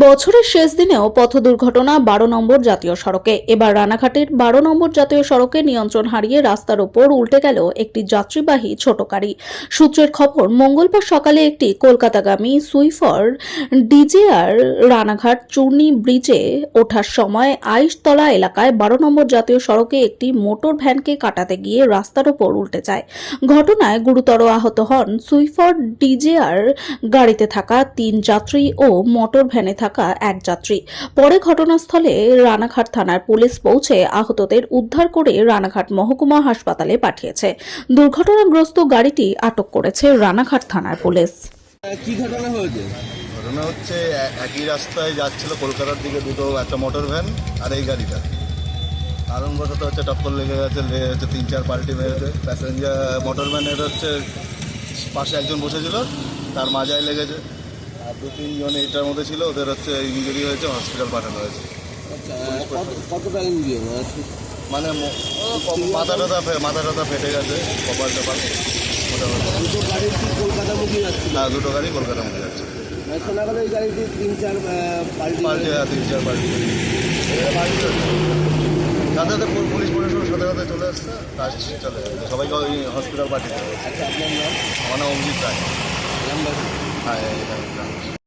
বছরের শেষ দিনেও পথ দুর্ঘটনা বারো নম্বর জাতীয় সড়কে। এবার রানাঘাটের বারো নম্বর জাতীয় সড়কে নিয়ন্ত্রণ হারিয়ে রাস্তার ওপর উল্টে গেল একটি যাত্রীবাহী ছোট গাড়ি। সূত্রের খবর, মঙ্গলবার সকালে একটি কলকাতাগামী সুইফার ডিজেআর রানাঘাট চূর্ণি ব্রিজে ওঠার সময় আইসতলা এলাকায় বারো নম্বর জাতীয় সড়কে একটি মোটর ভ্যানকে কাটাতে গিয়ে রাস্তার ওপর উল্টে যায়। ঘটনায় গুরুতর আহত হন সুইফার ডিজেআর গাড়িতে থাকা তিন যাত্রী ও মোটর ভ্যানে থাকা এক যাত্রী। পরে ঘটনাস্থলে রানাঘাট থানার পুলিশ পৌঁছে আহতদের উদ্ধার করে রানাঘাট মহকুমা হাসপাতালে পাঠিয়েছে। দুর্ঘটনাগ্রস্ত গাড়িটি আটক করেছে রানাঘাট থানার পুলিশ। কি ঘটনা হয়েছে? ঘটনা হচ্ছে একই রাস্তায় যাচ্ছিল কলকাতার দিকে দুটো একটা মোটর ভ্যান আর এই গাড়িটা। কারণবশত হচ্ছে টক্কর লেগে গেছে লেগে গেছে তিন চার পাল্টি মেরেছে। প্যাসেঞ্জার মোটর ভ্যানের হচ্ছে পাশে একজন বসেছিল তার মাজায় লেগেছে। আর দু তিনজন এটার মধ্যে ছিল ওদের হচ্ছে ইঞ্জুরি হয়েছে হসপিটাল পাঠানো হয়েছে। আচ্ছা কত- কতটা ইঞ্জিও মানে মাথা টাথা মাথা টাথা ফেটে গেছে কপাল টপাল। দুটো গাড়ি কলকাতামুখী যাচ্ছিল না দুটো গাড়ি কলকাতা মধ্যে যাচ্ছে। শোনা গেল এই গাড়িটি তিন চার আহ, পাল্টি তিন চার পাল্টে সাথে সাথে পুলিশ প্রশাসন সাথে সাথে চলে আসছে কাজ চলে যাচ্ছে সবাইকে হসপিটাল পাঠিয়ে দেবে আচ্ছা আপনার নাম? অভিজিৎ রায়। নাম্বার হ্যাঁ এই- এই- এই-